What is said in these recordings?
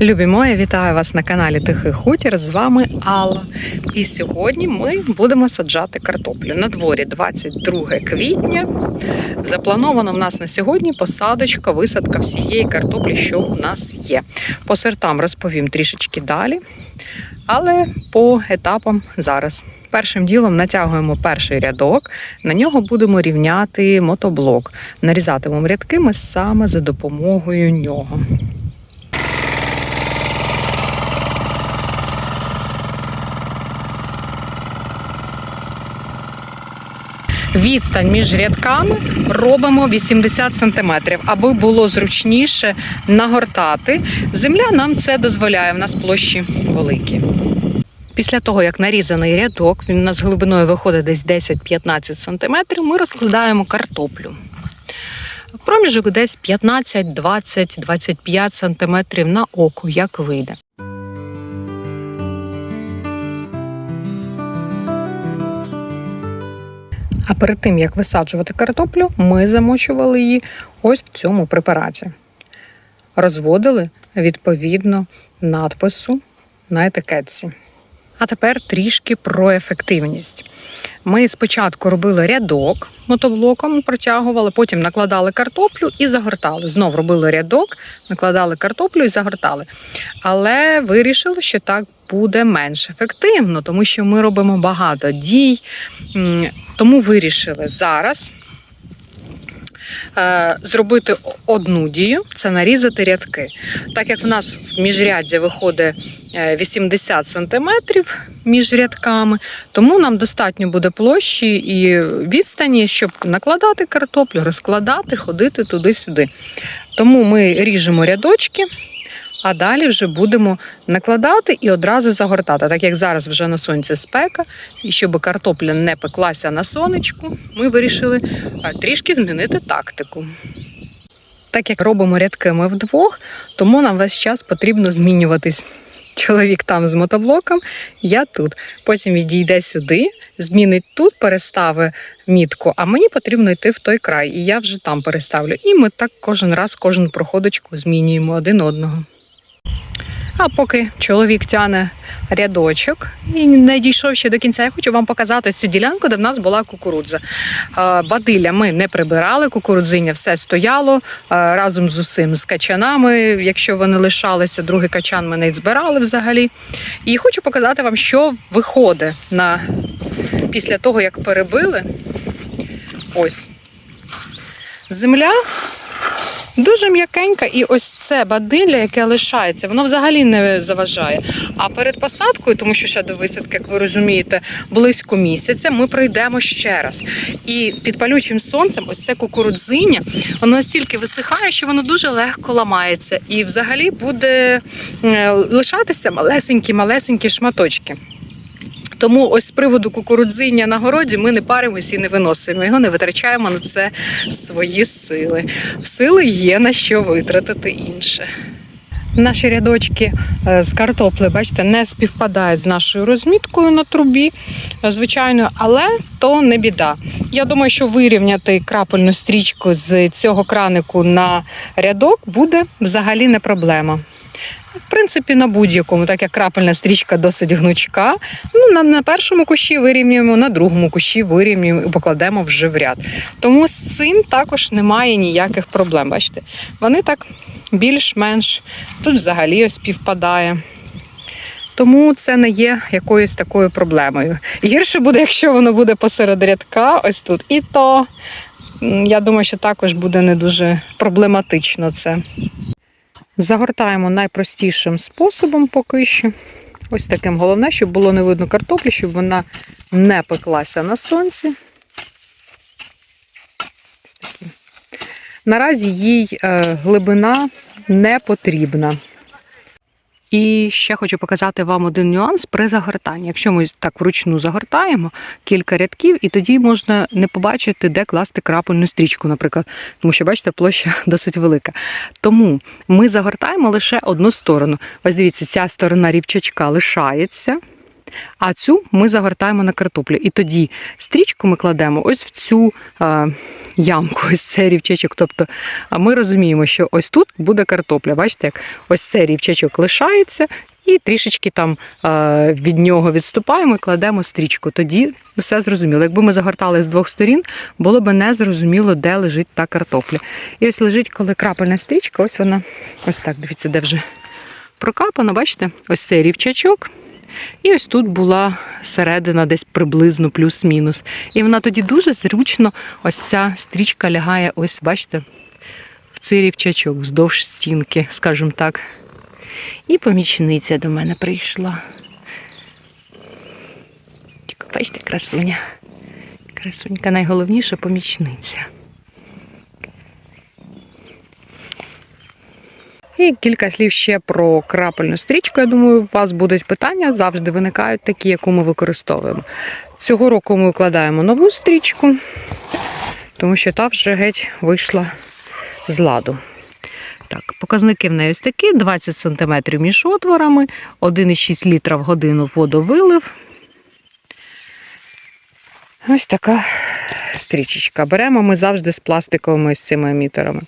Любі мої, вітаю вас на каналі Тихий Хутір. З вами Алла. І сьогодні ми будемо саджати картоплю. На дворі 22 квітня. Заплановано в нас на сьогодні посадочка, висадка всієї картоплі, що у нас є. По сортам розповім трішечки далі, але по етапам зараз. Першим ділом натягуємо перший рядок, на нього будемо рівняти мотоблок. Нарізатимемо рядки ми саме за допомогою нього. Відстань між рядками робимо 80 см, аби було зручніше нагортати. Земля нам це дозволяє, в нас площі великі. Після того, як нарізаний рядок, він у нас глибиною виходить десь 10-15 см, ми розкладаємо картоплю. Проміжок десь 15, 20, 25 см на око, як вийде. А перед тим як висаджувати картоплю, ми замочували її ось в цьому препараті. Розводили відповідно надпису на етикетці. А тепер трішки про ефективність. Ми спочатку робили рядок мотоблоком, протягували, потім накладали картоплю і загортали. Знов робили рядок, накладали картоплю і загортали. Але вирішили, що так буде менш ефективно, тому що ми робимо багато дій. Тому вирішили зараз е, зробити одну дію це нарізати рядки. Так як в нас в міжряддя виходить 80 сантиметрів між рядками, тому нам достатньо буде площі і відстані, щоб накладати картоплю, розкладати, ходити туди-сюди. Тому ми ріжемо рядочки. А далі вже будемо накладати і одразу загортати. Так як зараз вже на сонці спека, і щоб картопля не пеклася на сонечку, ми вирішили трішки змінити тактику. Так як робимо рядки ми вдвох, тому нам весь час потрібно змінюватись. Чоловік там з мотоблоком, я тут. Потім відійде сюди, змінить тут, перестави мітку, а мені потрібно йти в той край, і я вже там переставлю. І ми так кожен раз, кожну проходочку змінюємо один одного. А поки чоловік тяне рядочок і не дійшов ще до кінця, я хочу вам показати цю ділянку, де в нас була кукурудза. Бадилля ми не прибирали, кукурудзиння все стояло разом з усім з качанами. Якщо вони лишалися, другий качан ми не збирали взагалі. І хочу показати вам, що виходить на після того, як перебили. Ось земля Дуже м'якенька, і ось це бадилля, яке лишається, воно взагалі не заважає. А перед посадкою, тому що ще до висадки, як ви розумієте, близько місяця, ми пройдемо ще раз. І під палючим сонцем, ось це кукурудзиння, воно настільки висихає, що воно дуже легко ламається. І взагалі буде е, лишатися малесенькі-малесенькі шматочки. Тому ось з приводу кукурудзиння на городі ми не паримося і не виносимо його, не витрачаємо на це свої сили. Сили є на що витратити інше. Наші рядочки е, з картопли, бачите, не співпадають з нашою розміткою на трубі, е, звичайно, але то не біда. Я думаю, що вирівняти крапельну стрічку з цього кранику на рядок буде взагалі не проблема. В принципі, на будь-якому, так як крапельна стрічка досить гнучка. Ну, на, на першому кущі вирівнюємо, на другому кущі вирівнюємо і покладемо вже в ряд. Тому з цим також немає ніяких проблем. Бачите, вони так більш-менш тут взагалі співпадає. Тому це не є якоюсь такою проблемою. Гірше буде, якщо воно буде посеред рядка, ось тут. І то я думаю, що також буде не дуже проблематично це. Загортаємо найпростішим способом поки що. Ось таким головне, щоб було не видно картоплі, щоб вона не пеклася на сонці. Наразі їй е, глибина не потрібна. І ще хочу показати вам один нюанс при загортанні. Якщо ми так вручну загортаємо кілька рядків, і тоді можна не побачити, де класти крапельну стрічку, наприклад, тому що, бачите, площа досить велика. Тому ми загортаємо лише одну сторону. Ось дивіться, ця сторона рівчачка лишається. А цю ми загортаємо на картоплю. І тоді стрічку ми кладемо ось в цю е, ямку, ось цей рівчачок. Тобто, ми розуміємо, що ось тут буде картопля. Бачите, як ось цей рівчачок лишається, і трішечки там е, від нього відступаємо і кладемо стрічку. Тоді все зрозуміло. Якби ми загортали з двох сторін, було б не зрозуміло, де лежить та картопля. І ось лежить, коли крапельна стрічка, ось вона, ось так, дивіться, де вже прокапана, бачите, ось цей рівчачок. І ось тут була середина, десь приблизно плюс-мінус. І вона тоді дуже зручно, ось ця стрічка лягає, ось, бачите, в цей рівчачок, вздовж стінки, скажімо так. І помічниця до мене прийшла. Бачите, красуня. Красунька найголовніша помічниця. І кілька слів ще про крапельну стрічку. Я думаю, у вас будуть питання, завжди виникають такі, яку ми використовуємо. Цього року ми укладаємо нову стрічку, тому що та вже геть вийшла з ладу. Так, показники в неї ось такі: 20 см між отворами, 1,6 літра в годину водовилив. Ось така стрічечка. Беремо ми завжди з пластиковими ось цими емітерами.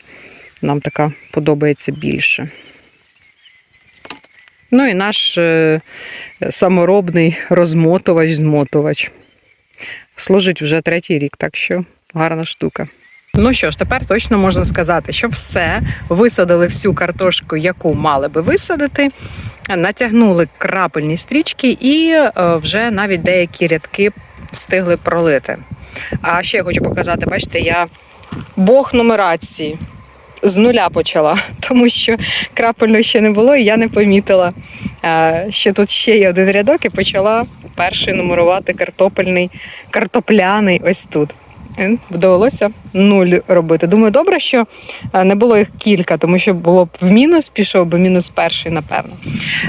Нам така подобається більше. Ну і наш е, саморобний розмотувач-змотувач. Служить вже третій рік, так що гарна штука. Ну що ж, тепер точно можна сказати, що все, висадили всю картошку, яку мали би висадити, натягнули крапельні стрічки і е, вже навіть деякі рядки встигли пролити. А ще я хочу показати, бачите, я Бог нумерації з нуля почала, тому що крапельно ще не було, і я не помітила, е, що тут ще є один рядок, і почала перший нумерувати картопельний, картопляний ось тут. І Довелося нуль робити. Думаю, добре, що е, не було їх кілька, тому що було б в мінус, пішов би мінус перший, напевно.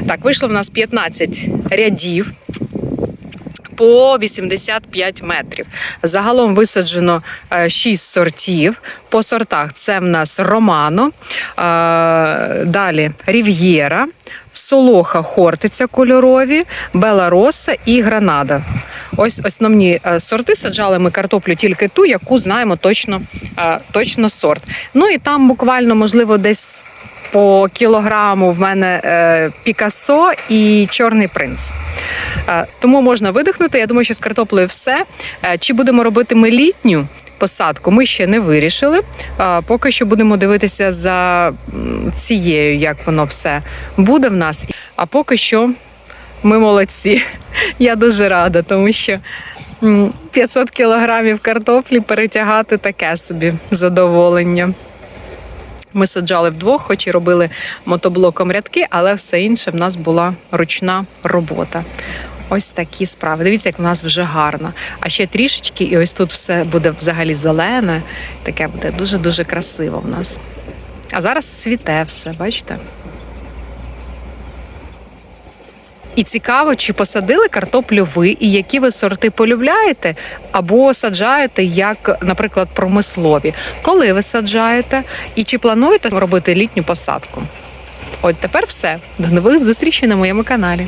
Так, вийшло в нас 15 рядів. По 85 метрів. Загалом висаджено 6 сортів. По сортах це в нас Романо, е, далі Рів'єра, Солоха Хортиця кольорові, Белароса і Гранада. Ось основні е, сорти. Саджали ми картоплю тільки ту, яку знаємо точно, е, точно сорт. Ну і там буквально, можливо, десь по кілограму в мене е, Пікассо і Чорний принц. Е, Тому можна видихнути. Я думаю, що з картоплею все. Е, Чи будемо робити ми літню посадку? Ми ще не вирішили. Поки що будемо дивитися за цією, як воно все буде в нас. А поки що ми молодці. Я дуже рада, тому що 500 кілограмів картоплі перетягати таке собі задоволення. Ми саджали вдвох, хоч і робили мотоблоком рядки, але все інше в нас була ручна робота. Ось такі справи. Дивіться, як в нас вже гарно. А ще трішечки, і ось тут все буде взагалі зелене. Таке буде дуже-дуже красиво в нас. А зараз цвіте все, бачите? І цікаво, чи посадили картоплю ви, і які ви сорти полюбляєте, або саджаєте як, наприклад, промислові. Коли ви саджаєте, і чи плануєте робити літню посадку? От тепер все. До нових зустрічей на моєму каналі.